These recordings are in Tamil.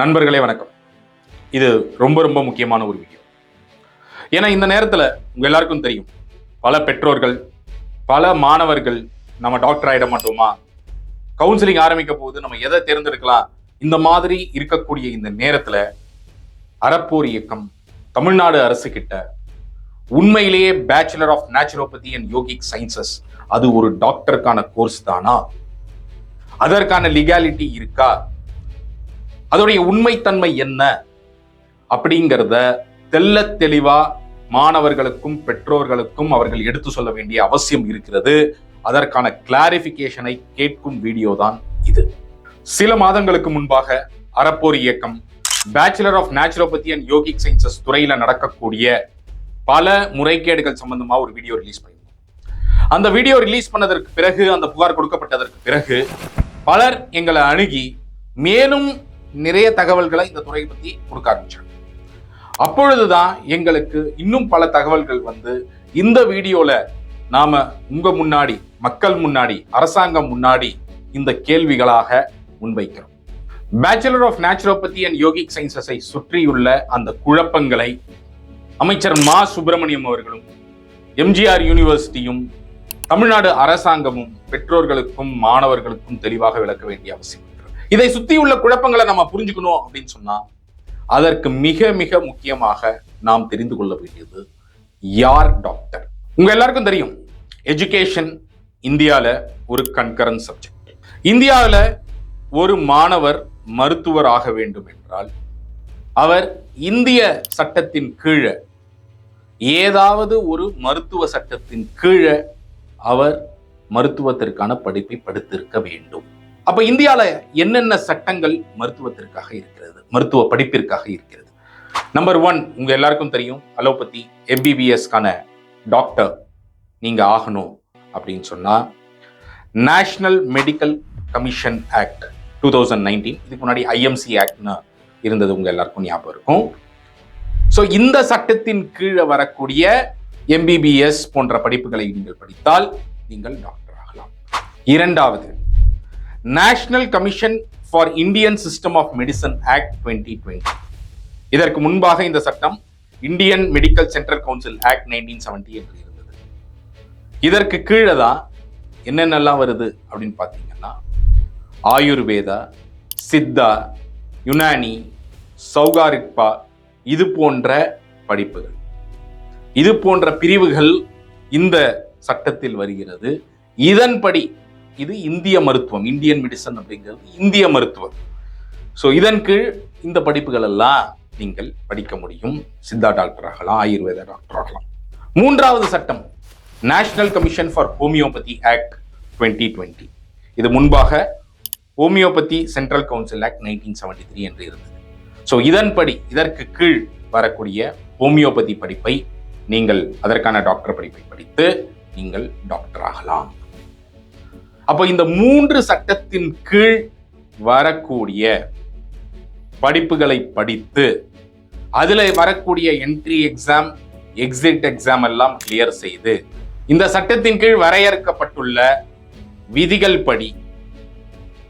நண்பர்களே வணக்கம். இது ரொம்ப ரொம்ப முக்கியமான ஒரு விஷயம் ஏன்னா இந்த நேரத்தில் உங்கள் எல்லாருக்கும் தெரியும் பல பெற்றோர்கள் பல மாணவர்கள் நம்ம டாக்டர் ஆகிட மாட்டோமா? கவுன்சிலிங் ஆரம்பிக்க போகுது நம்ம எதை தேர்ந்தெடுக்கலாம்? இந்த மாதிரி இருக்கக்கூடிய இந்த நேரத்தில் அறப்போர் இயக்கம் தமிழ்நாடு அரசு கிட்ட உண்மையிலேயே bachelor of naturopathy and yogic sciences அது ஒரு டாக்டருக்கான கோர்ஸ் தானா? அதற்கான லீகாலிட்டி இருக்கா? அதோடைய உண்மைத்தன்மை என்ன? அப்படிங்கிறத தெல்ல தெளிவா மாணவர்களுக்கும் பெற்றோர்களுக்கும் அவர்கள் எடுத்து சொல்ல வேண்டிய அவசியம் இருக்கிறது. அதற்கான கிளாரிபிகேஷனை கேட்கும் வீடியோ தான் இது. சில மாதங்களுக்கு முன்பாக Arappor Iyakkam bachelor of naturopathy and yogic sciences துறையில நடக்கக்கூடிய பல முறைகேடுகள் சம்பந்தமா ஒரு வீடியோ ரிலீஸ் பண்ணியிருந்தோம் அந்த வீடியோ ரிலீஸ் பண்ணதற்கு பிறகு அந்த புகார் கொடுக்கப்பட்டதற்கு பிறகு பலர் எங்களை அணுகி மேலும் நிறைய தகவல்களை இந்த துறையை பத்தி கொடுக்க ஆரம்பிச்சாங்க. அப்பொழுதுதான் எங்களுக்கு இன்னும் பல தகவல்கள் வந்து இந்த வீடியோல நாம உங்க முன்னாடி மக்கள் முன்னாடி அரசாங்கம் முன்னாடி இந்த கேள்விகளாக முன்வைக்கிறோம். Bachelor of naturopathy and yogic சயின்சஸை சுற்றியுள்ள அந்த குழப்பங்களை அமைச்சர் மா. சுப்பிரமணியம் அவர்களும் எம்ஜிஆர் யூனிவர்சிட்டியும் தமிழ்நாடு அரசாங்கமும் பெற்றோர்களுக்கும் மாணவர்களுக்கும் தெளிவாக விளக்க வேண்டிய அவசியம். இதை சுற்றியுள்ள குழப்பங்களை நம்ம புரிஞ்சுக்கணும் அப்படின்னு சொன்னா அதற்கு மிக மிக முக்கியமாக நாம் தெரிந்து கொள்ள வேண்டியது யார் டாக்டர் உங்க எல்லாருக்கும் தெரியும் எஜுகேஷன் இந்தியாவில் ஒரு கன்கரன் சப்ஜெக்ட் இந்தியாவில் ஒரு மாணவர் மருத்துவர் ஆக வேண்டும் என்றால் அவர் இந்திய சட்டத்தின் கீழே ஏதாவது ஒரு மருத்துவ சட்டத்தின் கீழே அவர் மருத்துவத்திற்கான படிப்பை படித்திருக்க வேண்டும். அப்ப இந்தியால என்னென்ன சட்டங்கள் மருத்துவத்திற்காக இருக்கிறது? மருத்துவ படிப்பிற்காக இருக்கிறது. நம்பர் ஒன் உங்க எல்லாருக்கும் தெரியும் அலோபதி எம்பிபிஎஸ்க்கான டாக்டர் நீங்க ஆகணும் அப்படின்னு சொன்னா National Medical Commission Act two thousand nineteen இதுக்கு முன்னாடி ஐஎம்சி ஆக்ட்னு இருந்தது உங்க எல்லாருக்கும் ஞாபகம் இருக்கும். ஸோ இந்த சட்டத்தின் கீழே வரக்கூடிய எம்பிபிஎஸ் போன்ற படிப்புகளை நீங்கள் படித்தால் நீங்கள் டாக்டர் ஆகலாம். இரண்டாவது National Commission for Indian System of Medicine Act twenty twenty இதற்கு முன்பாக இந்த சட்டம் Indian Medical Central Council Act nineteen seventy என்று இருந்தது. இதற்கு கீழே தான் என்னென்னலாம் வருது அப்படின்னு பார்த்தீங்கன்னா ஆயுர்வேதா சித்தா யுனானி சௌகாரிக்பா இது போன்ற படிப்புகள். இது போன்ற பிரிவுகள் இந்த சட்டத்தில் வருகிறது. இதன்படி இது இந்திய மருத்துவம் இந்தியன் மெடிசன் அப்படிங்கிறது இந்திய மருத்துவம். ஸோ இதன் கீழ் இந்த படிப்புகள் எல்லாம் நீங்கள் படிக்க முடியும். சித்தா டாக்டர் ஆகலாம் ஆயுர்வேத டாக்டர் ஆகலாம். மூன்றாவது சட்டம் National Commission for Homeopathy Act twenty twenty இது முன்பாக Homeopathy Central Council Act nineteen seventy three என்று இருந்தது. ஸோ இதன்படி இதற்கு கீழ் வரக்கூடிய ஹோமியோபதி படிப்பை நீங்கள் அதற்கான டாக்டர் படிப்பை படித்து நீங்கள் டாக்டர் ஆகலாம். அப்போ இந்த மூன்று சட்டத்தின் கீழ் வரக்கூடிய படிப்புகளை படித்து அதில் வரக்கூடிய என்ட்ரி எக்ஸாம் எக்ஸிட் எக்ஸாம் எல்லாம் கிளியர் செய்து இந்த சட்டத்தின் கீழ் வரையறுக்கப்பட்டுள்ள விதிகள் படி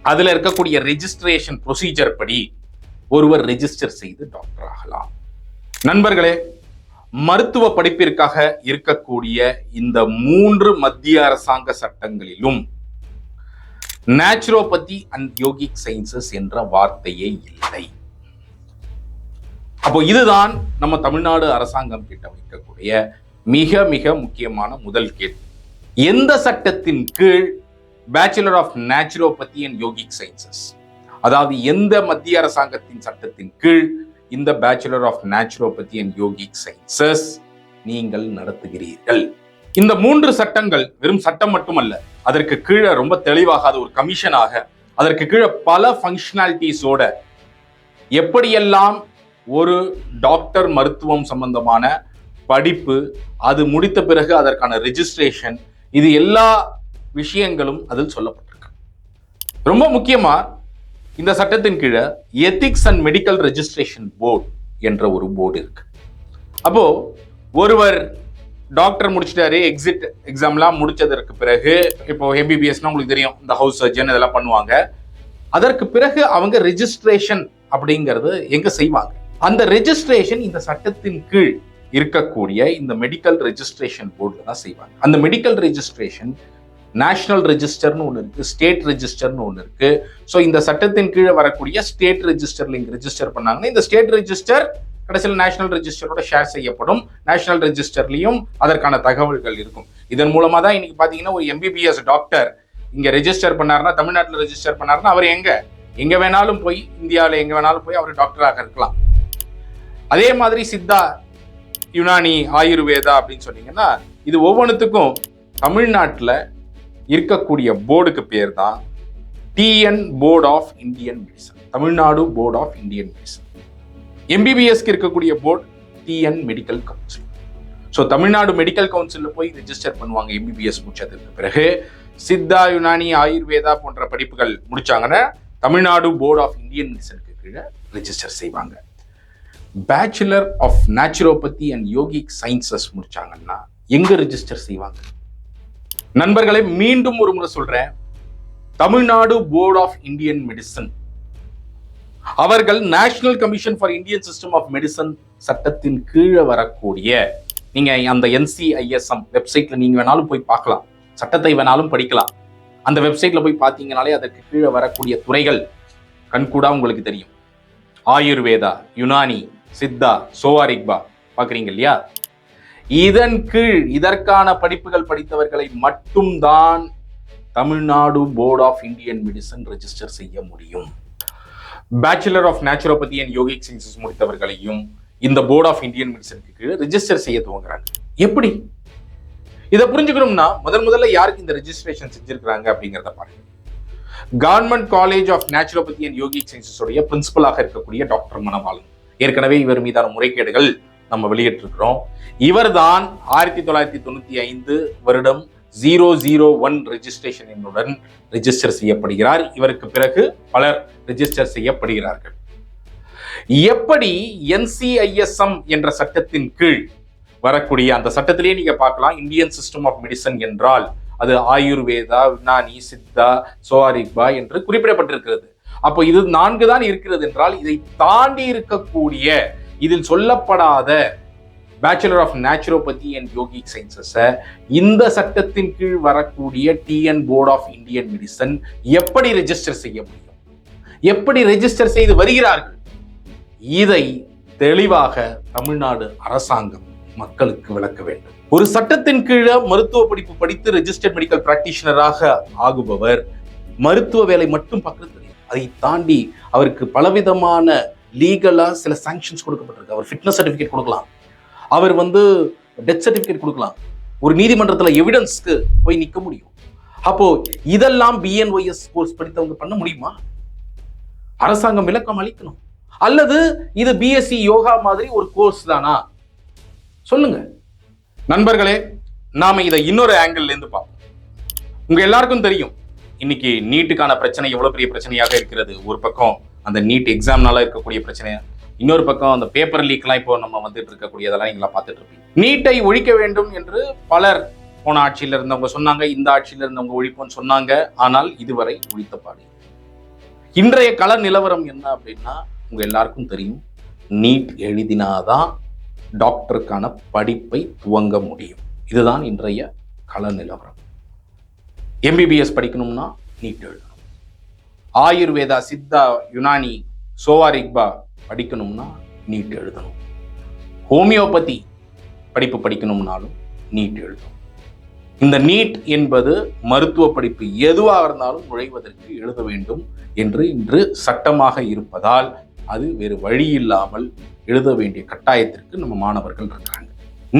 அதில் இருக்கக்கூடிய ரெஜிஸ்ட்ரேஷன் ப்ரொசீஜர் படி ஒருவர் ரெஜிஸ்டர் செய்து டாக்டர் ஆகலாம். நண்பர்களே மருத்துவ படிப்பிற்காக இருக்கக்கூடிய இந்த மூன்று மத்திய அரசாங்க சட்டங்களிலும் நேச்சுரோபதி அண்ட் யோகிக் சயின்சஸ் என்ற வார்த்தையே இல்லை. அப்போ இதுதான் நம்ம தமிழ்நாடு அரசாங்கம் கிட்ட வைக்கக்கூடிய மிக மிக முக்கியமான முதல் கேள்வி. எந்த சட்டத்தின் கீழ் bachelor of naturopathy and yogic sciences அதாவது எந்த மத்திய அரசாங்கத்தின் சட்டத்தின் கீழ் இந்த bachelor of naturopathy and yogic sciences நீங்கள் நடத்துகிறீர்கள்? இந்த மூன்று சட்டங்கள் வெறும் சட்டம் மட்டுமல்ல அதற்கு கீழே ரொம்ப தெளிவாக அது ஒரு கமிஷனாக அதற்கு கீழே பல ஃபங்க்ஷனாலிட்டிஸோட எப்படியெல்லாம் ஒரு டாக்டர் மருத்துவம் சம்பந்தமான படிப்பு அது முடித்த பிறகு அதற்கான ரெஜிஸ்ட்ரேஷன் இது எல்லா விஷயங்களும் அதில் சொல்லப்பட்டிருக்கு. ரொம்ப முக்கியமாக இந்த சட்டத்தின் கீழே ethics and medical registration board என்ற ஒரு போர்டு இருக்கு. அப்போ ஒருவர் டாக்டர் முடிச்சிட்டாரு எக்ஸிட் எக்ஸாம்லாம் முடிச்சதற்கு பிறகு இப்போ எம்பிபிஎஸ்னா உங்களுக்கு தெரியும் இந்த ஹவுஸ் சர்ஜன் இதெல்லாம் பண்ணுவாங்க. அதற்கு பிறகு அவங்க ரெஜிஸ்ட்ரேஷன் அப்படிங்கிறது எங்க செய்வாங்க? அந்த ரெஜிஸ்ட்ரேஷன் இந்த சட்டத்தின் கீழ் இருக்கக்கூடிய இந்த மெடிக்கல் ரெஜிஸ்ட்ரேஷன் போர்டில் தான் செய்வாங்க. அந்த மெடிக்கல் ரெஜிஸ்ட்ரேஷன் நேஷனல் ரெஜிஸ்டர்னு ஒன்று இருக்குது ஸ்டேட் ரெஜிஸ்டர்னு ஒன்று இருக்குது ஸோ இந்த சட்டத்தின் கீழே வரக்கூடிய ஸ்டேட் ரெஜிஸ்டரில் இங்கே ரெஜிஸ்டர் பண்ணாங்கன்னா இந்த ஸ்டேட் ரெஜிஸ்டர் கடைசியில் நேஷனல் ரெஜிஸ்டரோட ஷேர் செய்யப்படும். நேஷனல் ரெஜிஸ்டர்லையும் அதற்கான தகவல்கள் இருக்கும். இதன் மூலமாக தான் இன்னைக்கு பார்த்தீங்கன்னா ஒரு எம்பிபிஎஸ் டாக்டர் இங்கே ரெஜிஸ்டர் பண்ணாருன்னா தமிழ்நாட்டில் ரெஜிஸ்டர் பண்ணாருன்னா அவர் எங்கே? எங்கே வேணாலும் போய் இந்தியாவில் எங்கே வேணாலும் போய் அவர் டாக்டராக இருக்கலாம். அதே மாதிரி சித்தா யுனானி ஆயுர்வேதா அப்படின்னு சொன்னீங்கன்னா இது ஒவ்வொன்றுத்துக்கும் தமிழ்நாட்டில் இருக்கக்கூடிய போர்டுக்கு பேர் தான் TN board of Indian medicine Tamil Nadu board of Indian medicine எம்பிபிஎஸ்க்கு இருக்கக்கூடிய board TN medical council so Tamil Nadu medical கவுன்சிலில் போய் ரெஜிஸ்டர் பண்ணுவாங்க எம்பிபிஎஸ் முடிச்சதுக்கு பிறகு சித்தா யுனானி ஆயுர்வேதா போன்ற படிப்புகள் முடிச்சாங்கன்னா தமிழ்நாடு போர்ட் ஆஃப் இந்தியன் மெடிசனுக்கு கீழே ரிஜிஸ்டர் செய்வாங்க. Bachelor of naturopathy and yogic sciences முடிச்சாங்கன்னா எங்க ரிஜிஸ்டர் செய்வாங்க? நண்பர்களை மீண்டும் ஒரு முறை சொல்றேன். Tamil Nadu board of Indian medicine அவர்கள் National Commission for Indian System of Medicine சட்டத்தின் கீழே வரக்கூடிய நீங்க அந்த என்சிஐஎஸ்எம் வெப்சைட்ல நீங்க வேணாலும் போய் பார்க்கலாம். சட்டத்தை வேணாலும் படிக்கலாம். அந்த வெப்சைட்ல போய் பார்த்தீங்கனாலே அதற்கு கீழே வரக்கூடிய துறைகள் கண்கூடா உங்களுக்கு தெரியும். ஆயுர்வேதா யுனானி சித்தா சோவாரிக்பா பாக்குறீங்க இல்லையா? இதன் கீழ் இதற்கான படிப்புகள் படித்தவர்களை மட்டும்தான் Tamil Nadu board of Indian medicine register செய்ய முடியும். Bachelor of naturopathy and yogic sciences முடித்தவர்களையும் இந்த போர்ட் ஆஃப் இந்தியன் மெடிசனுக்கு கீழே ரிஜிஸ்டர் செய்ய துவங்குறாங்க. எப்படி? இதை புரிஞ்சுக்கணும்னா முதல் முதல்ல யாருக்கு இந்த ரெஜிஸ்ட்ரேஷன் செஞ்சிருக்கிறாங்க அப்படிங்கிறத பாருங்க. Government college of naturopathy and yogic sciences உடைய பிரின்சிபலாக இருக்கக்கூடிய டாக்டர் மனபாலன். ஏற்கனவே இவர் மீதான முறைகேடுகள் நம்ம வெளியிட்டிருக்கிறோம். இவர்தான் ஆயிரத்தி தொள்ளாயிரத்தி தொண்ணூத்தி ஐந்து வருடம் ஜீரோ ஜீரோ ஒன் ரெஜிஸ்ட்ரேஷன் எண்ணுடன் ரெஜிஸ்டர் செய்யப்படுகிறார். இவருக்கு பிறகு பலர் ரெஜிஸ்டர் செய்யப்படுகிறார்கள். எப்படி என்சிஐஎஸ்எம் என்ற சட்டத்தின் கீழ் வரக்கூடிய அந்த சட்டத்திலேயே நீங்க பார்க்கலாம். இந்தியன் சிஸ்டம் ஆஃப் மெடிசன் என்றால் அது ஆயுர்வேதா யுனானி சித்தா சோவாரிக்பா என்று குறிப்பிடப்பட்டிருக்கிறது. அப்போ இது நான்கு தான் இருக்கிறது என்றால் இதை தாண்டி இருக்கக்கூடிய இதில் சொல்லப்படாத bachelor of naturopathy and yogic சயின்சஸை இந்த சட்டத்தின் கீழ் வரக்கூடிய TN board of Indian medicine எப்படி ரெஜிஸ்டர் செய்ய முடியும்? எப்படி ரெஜிஸ்டர் செய்து வருகிறார்கள்? இதை தெளிவாக தமிழ்நாடு அரசாங்கம் மக்களுக்கு விளக்க வேண்டும். ஒரு சட்டத்தின் கீழே மருத்துவ படிப்பு படித்து ரெஜிஸ்டர்ட் மெடிக்கல் பிராக்டிஷனராக ஆகுபவர் மருத்துவ வேலை மட்டும் பக்கத்தில் அதை தாண்டி அவருக்கு பலவிதமான லீகலாக சில சாங்ஷன்ஸ் கொடுக்கப்பட்டிருக்கு. அவர் ஃபிட்னஸ் சர்டிஃபிகேட் கொடுக்கலாம். அவர் வந்து டெத் சர்டிஃபிகேட் கொடுக்கலாம். ஒரு நீதிமன்றத்தில் எவிடன்ஸ்க்கு போய் நிற்க முடியும். அப்போ இதெல்லாம் பிஎன்ஒய்எஸ் கோர்ஸ் படித்தவங்க பண்ண முடியுமா? அரசாங்கம் விளக்கம் அளிக்கணும். அல்லது இது பிஎஸ்சி யோகா மாதிரி ஒரு கோர்ஸ் தானா? சொல்லுங்க. நண்பர்களே நாம இதை இன்னொரு ஆங்கிள் இருந்து பார்ப்போம். உங்க எல்லாருக்கும் தெரியும் இன்னைக்கு நீட்டுக்கான பிரச்சனை எவ்வளவு பெரிய பிரச்சனையாக இருக்கிறது? ஒரு பக்கம் அந்த நீட் எக்ஸாம்னால இருக்கக்கூடிய பிரச்சனை இன்னொரு பக்கம் அந்த பேப்பர் லீக்லாம் இப்போ நம்ம வந்துட்டு இருக்கக்கூடியதெல்லாம் எங்களை பார்த்துட்டு இருப்பீங்க நீட்டை ஒழிக்க வேண்டும் என்று பலர் போன ஆட்சியில் இருந்தவங்க சொன்னாங்க இந்த ஆட்சியில் இருந்தவங்க ஒழிப்போம்னு சொன்னாங்க. ஆனால் இதுவரை ஒழித்த பாடு இன்றைய கள நிலவரம் என்ன அப்படின்னா உங்க எல்லாருக்கும் தெரியும் நீட் எழுதினாதான் டாக்டருக்கான படிப்பை துவங்க முடியும். இதுதான் இன்றைய கள நிலவரம். எம்பிபிஎஸ் படிக்கணும்னா நீட் எழுதணும். ஆயுர்வேதா சித்தா யுனானி சோவாரிக்பா படிக்கணும்னா நீட் எழுதணும். ஹோமியோபதி படிப்பு படிக்கணும்னாலும் நீட் எழுதணும். இந்த நீட் என்பது மருத்துவ படிப்பு எதுவாக இருந்தாலும் நுழைவதற்கு எழுத வேண்டும் என்று இன்று சட்டமாக இருப்பதால் அது வேறு வழி இல்லாமல் எழுத வேண்டிய கட்டாயத்திற்கு நம்ம மாணவர்கள் இருக்கிறாங்க.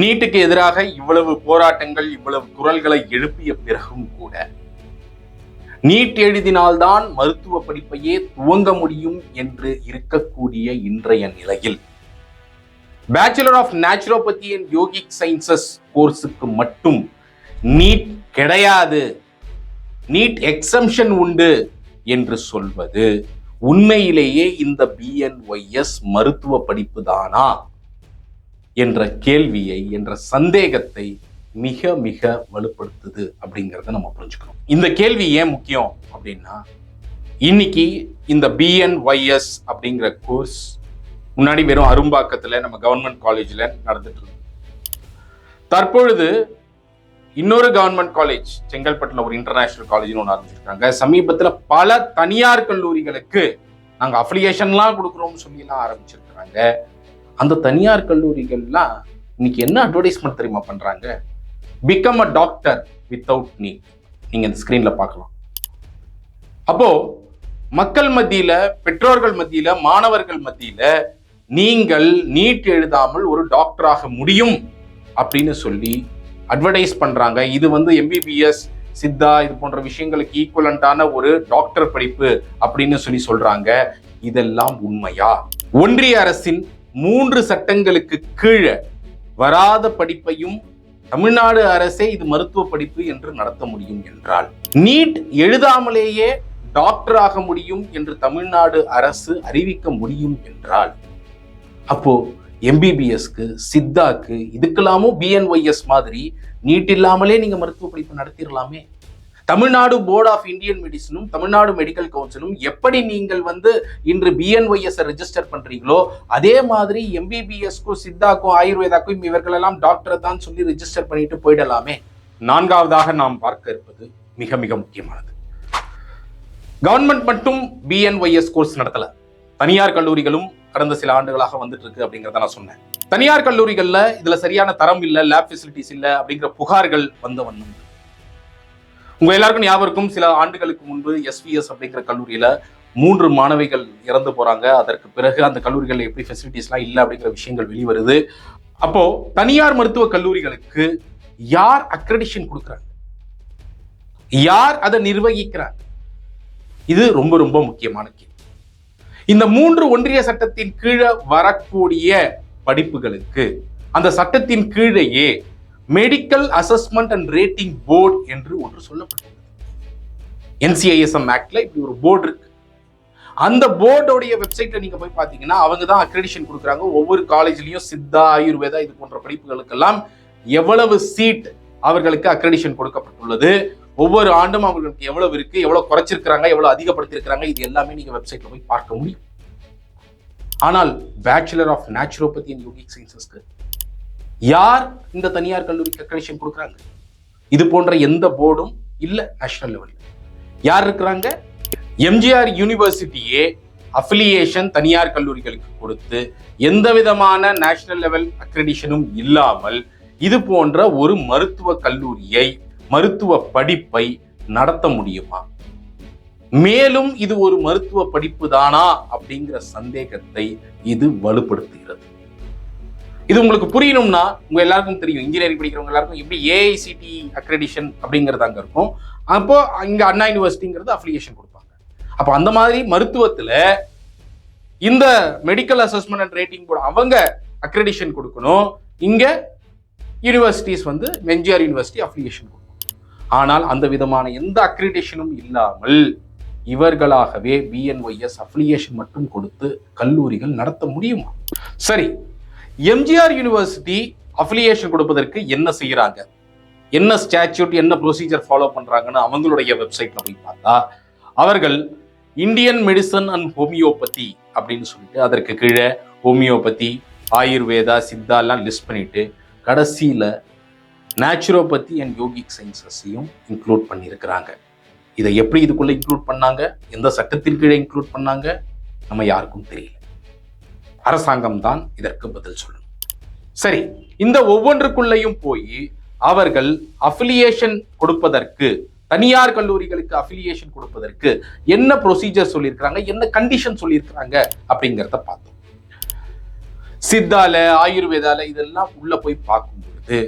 நீட்டுக்கு எதிராக இவ்வளவு போராட்டங்கள் இவ்வளவு குரல்களை எழுப்பிய பிறகும் கூட நீட் எழுதினால்தான் மருத்துவ படிப்பையே துவங்க முடியும் என்று இருக்கக்கூடிய இன்றைய நிலையில். Bachelor of naturopathy and yogic sciences கோர்ஸுக்கு மட்டும் நீட் கிடையாது. நீட் எக்ஸம்ஷன் உண்டு என்று சொல்வது உண்மையிலேயே இந்த பிஎன்ஒய்எஸ் மருத்துவ படிப்பு தானா என்ற கேள்வியை என்ற சந்தேகத்தை மிக மிக வலுப்படுத்துது அப்படிங்கிறத நம்ம புரிஞ்சுக்கணும். இந்த கேள்வி ஏன் முக்கியம் அப்படின்னா இன்னைக்கு இந்த பிஎன்ஒய்எஸ் அப்படிங்கிற கோர்ஸ் முன்னாடி வெறும் அரும்பாக்கத்தில் நம்ம கவர்மெண்ட் காலேஜில் நடந்துட்டு இருக்கோம் தற்பொழுது இன்னொரு கவர்மெண்ட் காலேஜ் செங்கல்பட்டில் ஒரு இன்டர்நேஷனல் காலேஜ்னு ஒன்று ஆரம்பிச்சிருக்காங்க. சமீபத்தில் பல தனியார் கல்லூரிகளுக்கு நாங்கள் அஃபிலியேஷன்லாம் கொடுக்குறோம்னு சொல்லிலாம் ஆரம்பிச்சிருக்கிறாங்க. அந்த தனியார் கல்லூரிகள்லாம் இன்னைக்கு என்ன அட்வர்டைஸ்மெண்ட் தெரியுமா பண்ணுறாங்க பிகம் அ டாக்டர் வித்தவுட் நீ நீங்க இந்த ஸ்கிரீன்ல பார்க்கலாம். அப்போ மக்கள் மத்தியில பெற்றோர்கள் மத்தியில மாணவர்கள் மத்தியில நீங்கள் நீட் எழுதாமல் ஒரு டாக்டராக முடியும் அப்படின்னு சொல்லி அட்வர்டைஸ் பண்றாங்க. இது வந்து எம்பிபிஎஸ் சித்தா இது போன்ற விஷயங்களுக்கு ஈக்குவலண்டான ஒரு டாக்டர் படிப்பு அப்படின்னு சொல்லி சொல்றாங்க. இதெல்லாம் உண்மையா? ஒன்றிய அரசின் மூன்று சட்டங்களுக்கு கீழே வராத படிப்பையும் தமிழ்நாடு அரசே இது மருத்துவ படிப்பு என்று நடத்த முடியும் என்றால் நீட் எழுதாமலேயே டாக்டர் ஆக முடியும் என்று தமிழ்நாடு அரசு அறிவிக்க முடியும் என்றால் அப்போ எம்பிபிஎஸ்க்கு சித்தாக்கு இதுக்கெல்லாமும் பிஎன்ஒய்எஸ் மாதிரி நீட் இல்லாமலே நீங்க மருத்துவ படிப்பு நடத்திடலாமே தமிழ்நாடு போர்ட் ஆஃப் இந்தியன் மெடிசனும் தமிழ்நாடு மெடிக்கல் கவுன்சிலும் எப்படி நீங்கள் வந்து இன்று பிஎன்ஒய்எஸ் ரெஜிஸ்டர் பண்றீங்களோ அதே மாதிரி எம்பிபிஎஸ்க்கும் சித்தாக்கும் ஆயுர்வேதாக்கும் இவர்களெல்லாம் டாக்டரை தான் சொல்லி ரெஜிஸ்டர் பண்ணிட்டு போயிடலாமே. நான்காவதாக நாம் பார்க்க இருப்பது மிக மிக முக்கியமானது. கவர்மெண்ட் மட்டும் பிஎன்ஒய்எஸ் கோர்ஸ் நடத்தல. தனியார் கல்லூரிகளும் கடந்த சில ஆண்டுகளாக வந்துட்டு இருக்கு அப்படிங்கிறத நான் சொன்னேன். தனியார் கல்லூரிகள்ல இதுல சரியான தரம் இல்லை லேப் ஃபெசிலிட்டிஸ் இல்லை அப்படிங்கிற புகார்கள் வந்த வண்ணம். உங்க எல்லாருக்கும் ஞாபகம் இருக்கும் சில ஆண்டுகளுக்கு முன்பு எஸ்விஎஸ் அப்படிங்கிற கல்லூரியில மூன்று மாணவிகள் இறந்து போறாங்க. அதற்கு பிறகு அந்த கல்லூரிகள் எப்படி ஃபெசிலிட்டிஸ்லாம் இல்லை அப்படிங்கிற விஷயங்கள் வெளிவருது. அப்போ தனியார் மருத்துவ கல்லூரிகளுக்கு யார் அக்ரெடிஷன் கொடுக்குறாங்க? யார் அதை நிர்வகிக்கிறார்? இது ரொம்ப ரொம்ப முக்கியமான கேள்வி. இந்த மூன்று ஒன்றிய சட்டத்தின் கீழே வரக்கூடிய படிப்புகளுக்கு அந்த சட்டத்தின் கீழேயே medical assessment and rating board என்று ஒன்று சொல்லப்பட்டது என்சிஐஎஸ்எம் ஆக்ட்ல இப்படி ஒரு போர்டு இருக்கு. அந்த போர்டோடைய வெப்சைட்ல நீங்க போய் பாத்தீங்கன்னா அவங்க தான் அக்ரெடிஷன் கொடுக்குறாங்க. ஒவ்வொரு காலேஜ்லயும் சித்தா ஆயுர்வேதா இது போன்ற படிப்புகளுக்கெல்லாம் எவ்வளவு சீட் அவர்களுக்கு அக்ரெடிஷன் கொடுக்கப்பட்டுள்ளது? ஒவ்வொரு ஆண்டும் அவர்களுக்கு எவ்வளவு இருக்கு? எவ்வளவு குறைச்சிருக்கிறாங்க? எவ்வளவு அதிகப்படுத்திருக்கிறாங்க? இது எல்லாமே நீங்க வெப்சைட்ல போய் பார்க்க முடியும். ஆனால் bachelor of naturopathy and yogic சயின்சஸ்க்கு யார் இந்த தனியார் கல்லூரிக்கு அக்ரெடிஷன் கொடுக்குறாங்க? இது போன்ற எந்த போர்டும் இல்லை நேஷனல் லெவலில் யார் இருக்கிறாங்க? எம்ஜிஆர் யூனிவர்சிட்டியே அஃபிலியேஷன் தனியார் கல்லூரிகளுக்கு கொடுத்து எந்த விதமான நேஷனல் லெவல் அக்ரெடிஷனும் இல்லாமல் இது போன்ற ஒரு மருத்துவ கல்லூரியை மருத்துவ படிப்பை நடத்த முடியுமா? மேலும் இது ஒரு மருத்துவ படிப்பு தானா அப்படிங்கிற சந்தேகத்தை இது வலுப்படுத்துகிறது. இது உங்களுக்கு புரியணும்னா உங்க எல்லாருக்கும் தெரியும். இன்ஜினியரிங் படிக்கிறவங்க எல்லாருக்கும் எப்படி ஏஐசிடி அக்ரெடிஷன் அப்படிங்கிறது அங்கே இருக்கும். அப்போ இங்க அண்ணா யூனிவர்சிட்டிங்கிறது அஃபிலியேஷன் கொடுப்பாங்க. அப்போ அந்த மாதிரி மருத்துவத்துல இந்த medical assessment and rating board அவங்க அக்ரெடிஷன் கொடுக்கணும். இங்க யூனிவர்சிட்டிஸ் வந்து எம்ஜிஆர் யூனிவர்சிட்டி அஃபிலியேஷன் கொடுக்கணும் ஆனால் அந்த விதமான எந்த அக்ரிடேஷனும் இல்லாமல் இவர்களாகவே பிஎன்ஒய்எஸ் அஃபிலியேஷன் மட்டும் கொடுத்து கல்லூரிகள் நடத்த முடியுமா? சரி எம்ஜிஆர் யூனிவர்சிட்டி அஃபிலியேஷன் கொடுப்பதற்கு என்ன செய்யறாங்க? என்ன ஸ்டாச்சுட் என்ன ப்ரொசீஜர் ஃபாலோ பண்றாங்கன்னு அவங்களுடைய வெப்சைட்ல போய் பார்த்தா அவர்கள் இந்தியன் மெடிசன் அண்ட் ஹோமியோபதி அப்படின்னு சொல்லிட்டு அதற்கு கீழே ஹோமியோபதி ஆயுர்வேதா சித்தா எல்லாம் லிஸ்ட் பண்ணிட்டு கடைசியில் நேச்சுரோபதி அண்ட் யோகிக் சயின்சஸையும் இன்க்ளூட் பண்ணியிருக்கிறாங்க. இதை எப்படி இதுக்குள்ளே இன்க்ளூட் பண்ணாங்க? எந்த சட்டத்தின் கீழே இன்க்ளூட் பண்ணாங்க? நம்ம யாருக்கும் தெரியல. அரசாங்கம் தான் இதற்கு பதில் சொல்லணும் சரி இந்த ஒவ்வொன்றுக்குள்ளேயும் போய் அவர்கள் அஃபிலியேஷன் கொடுப்பதற்கு தனியார் கல்லூரிகளுக்கு அஃபிலியேஷன் கொடுப்பதற்கு என்ன ப்ரொசீஜர் சொல்லியிருக்கிறாங்க என்ன கண்டிஷன் சொல்லியிருக்கிறாங்க அப்படிங்கிறத பார்த்தோம். சித்தால ஆயுர்வேதால இதெல்லாம் உள்ள போய் பார்க்கும் பொழுது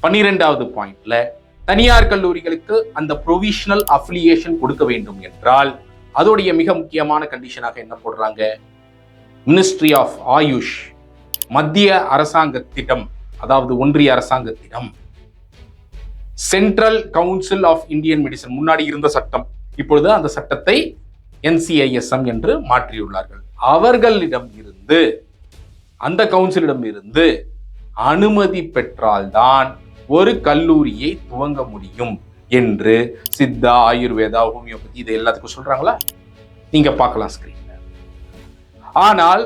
பன்னிரெண்டாவது பாயிண்ட்ல தனியார் கல்லூரிகளுக்கு அந்த ப்ரொவிஷனல் அஃபிலியேஷன் கொடுக்க வேண்டும் என்றால் அதோடைய மிக முக்கியமான கண்டிஷனாக என்ன போடுறாங்க? மினிஸ்ட்ரி ஆஃப் ஆயுஷ் மத்திய அரசாங்கத்திடம் அதாவது ஒன்றிய அரசாங்கத்திடம். Central council of Indian medicine முன்னாடி இருந்த சட்டம் இப்பொழுது அந்த சட்டத்தை என்சிஐஎஸ்எம் என்று மாற்றியுள்ளார்கள். அவர்களிடம் இருந்து அந்த கவுன்சிலிடம் இருந்து அனுமதி பெற்றால்தான் ஒரு கல்லூரியை துவங்க முடியும் என்று சித்தா ஆயுர்வேதா ஹோமியோபதி இது எல்லாத்துக்கும் சொல்றாங்களா? நீங்க பார்க்கலாம் ஸ்கிரீன் ஆனால்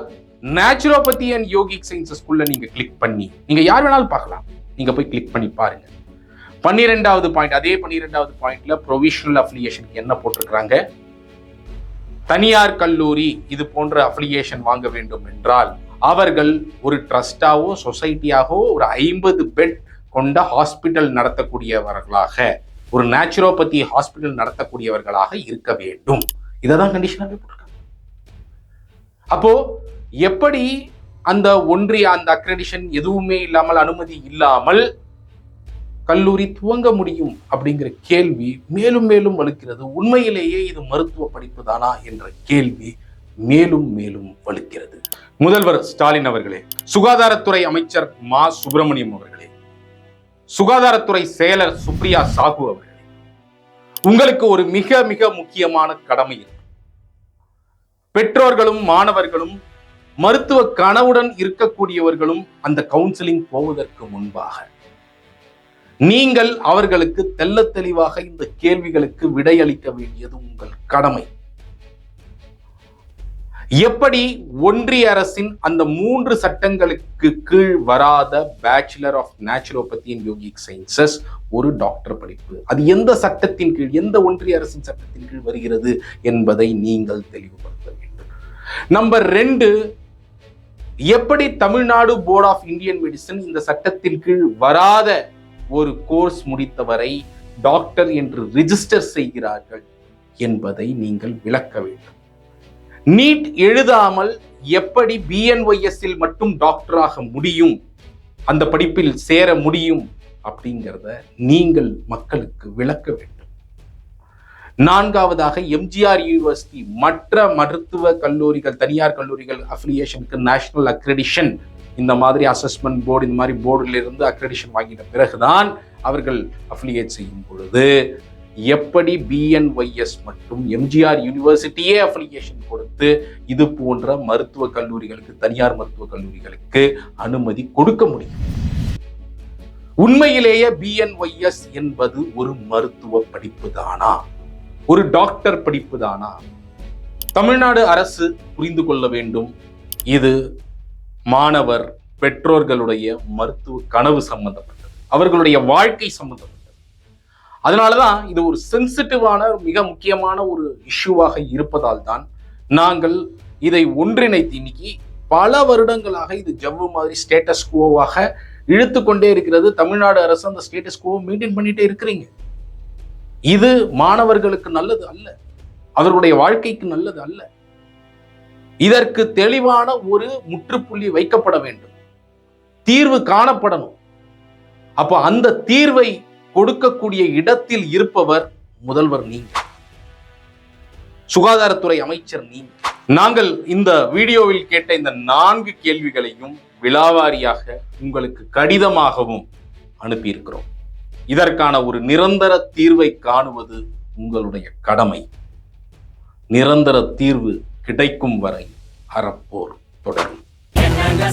நேச்சுரோபதி அண்ட் யோகிக் சயின்சஸ்குள்ள நீங்க கிளிக் பண்ணி நீங்க யார் வேணாலும் பார்க்கலாம். நீங்க போய் கிளிக் பண்ணி பாருங்க. பன்னிரெண்டாவது பாயிண்ட் அதே பன்னிரெண்டாவது பாயிண்ட்ல ப்ரொவிஷனல் அஃபிலியேஷனுக்கு என்ன போட்டிருக்கிறாங்க? தனியார் கல்லூரி இது போன்ற அஃபிலியேஷன் வாங்க வேண்டும் என்றால் அவர்கள் ஒரு ட்ரஸ்டாவோ சொசைட்டியாகவோ ஒரு ஐம்பது பெட் கொண்ட ஹாஸ்பிட்டல் நடத்தக்கூடியவர்களாக ஒரு நேச்சுரோபதி ஹாஸ்பிட்டல் நடத்தக்கூடியவர்களாக இருக்க வேண்டும். இதை தான் கண்டிஷனாகவே போட்டிருக்காங்க. அப்போ எப்படி அந்த ஒன்றிய அந்த அக்ரெடிஷன் எதுவுமே இல்லாமல் அனுமதி இல்லாமல் கல்லூரி துவங்க முடியும் அப்படிங்கிற கேள்வி மேலும் மேலும் வலுக்கிறது. உண்மையிலேயே இது மருத்துவ படிப்பு தானா என்ற கேள்வி மேலும் மேலும் வலுக்கிறது. முதல்வர் ஸ்டாலின் அவர்களே சுகாதாரத்துறை அமைச்சர் மா. சுப்பிரமணியம் அவர்களே சுகாதாரத்துறை செயலர் சுப்ரியா சாகு அவர்களே உங்களுக்கு ஒரு மிக மிக முக்கியமான கடமை இருக்கு. பெற்றோர்களும் மாணவர்களும் மருத்துவ கனவுடன் இருக்கக்கூடியவர்களும் அந்த கவுன்சிலிங் போவதற்கு முன்பாக நீங்கள் அவர்களுக்கு தெள்ள தெளிவாக இந்த கேள்விகளுக்கு விடையளிக்க வேண்டியது உங்கள் கடமை. எப்படி ஒன்றிய அரசின் அந்த மூன்று சட்டங்களுக்கு கீழ் வராத bachelor of naturopathy and yogic sciences ஒரு டாக்டர் படிப்பு? அது எந்த சட்டத்தின் கீழ் எந்த ஒன்றிய அரசின் சட்டத்தின் கீழ் வருகிறது என்பதை நீங்கள் தெளிவுபடுத்த வேண்டும். நம்பர் ரெண்டு எப்படி Tamil Nadu board of Indian medicine இந்த சட்டத்தின் கீழ் வராத ஒரு கோர்ஸ் முடித்தவரை டாக்டர் என்று ரிஜிஸ்டர் செய்கிறார்கள் என்பதை நீங்கள் விளக்க வேண்டும். நீட் எழுதாமல் எப்படி பிஎன்ஒய்எஸ் மட்டும் டாக்டராக முடியும் அந்த படிப்பில் சேர முடியும் அப்படிங்கிறத நீங்கள் மக்களுக்கு விளக்க வேண்டும். நான்காவதாக எம்ஜிஆர் யூனிவர்சிட்டி மற்ற மருத்துவ கல்லூரிகள் தனியார் கல்லூரிகள் அஃபிலியேஷனுக்கு நேஷனல் அக்ரெடிஷன் இந்த மாதிரி அசஸ்மெண்ட் போர்டு இந்த மாதிரி போர்டிலிருந்து அக்ரெடிஷன் வாங்கிட்ட பிறகுதான் அவர்கள் அஃபிலியேட் செய்யும் பொழுது எப்படி பிஎன்ஒய்எஸ் மற்றும் எம்ஜிஆர் யூனிவர்சிட்டியே அஃபிலியேஷன் கொடுத்து இது போன்ற மருத்துவ கல்லூரிகளுக்கு தனியார் மருத்துவ கல்லூரிகளுக்கு அனுமதி கொடுக்க முடியும்? உண்மையிலேயே பிஎன்ஒய்எஸ் என்பது ஒரு மருத்துவ படிப்பு தானா ஒரு டாக்டர் படிப்பு தானா தமிழ்நாடு அரசு புரிந்து கொள்ள வேண்டும். இது மாணவர் பெற்றோர்களுடைய மருத்துவ கனவு சம்பந்தப்பட்டது. அவர்களுடைய வாழ்க்கை சம்பந்தப்பட்டது. அதனாலதான் இது ஒரு சென்சிட்டிவான மிக முக்கியமான ஒரு இஷ்யூவாக இருப்பதால் தான் நாங்கள் இதை ஒன்றிணைத்து இன்னைக்கு பல வருடங்களாக இது ஜவ்வு மாதிரி ஸ்டேட்டஸ் கோவாக இழுத்து கொண்டே இருக்கிறது. தமிழ்நாடு அரசு அந்த ஸ்டேட்டஸ் கோவை மெயின்டைன் பண்ணிட்டே இருக்கிறீங்க. இது மாணவர்களுக்கு நல்லது அல்ல. அவர்களுடைய வாழ்க்கைக்கு நல்லது அல்ல. இதற்கு தெளிவான ஒரு முற்றுப்புள்ளி வைக்கப்பட வேண்டும். தீர்வு காணப்படணும். அப்போ அந்த தீர்வை கொடுக்கக்கூடிய இடத்தில் இருப்பவர் முதல்வர் நீங்க. சுகாதாரத்துறை அமைச்சர் நீங்க. நாங்கள் இந்த வீடியோவில் கேட்ட இந்த நான்கு கேள்விகளையும் விலாவாரியாக உங்களுக்கு கடிதமாகவும் அனுப்பியிருக்கிறோம். இதற்கான ஒரு நிரந்தர தீர்வை காணுவது உங்களுடைய கடமை. நிரந்தர தீர்வு கிடைக்கும் வரை அறப்போர் தொடரும். என்னங்க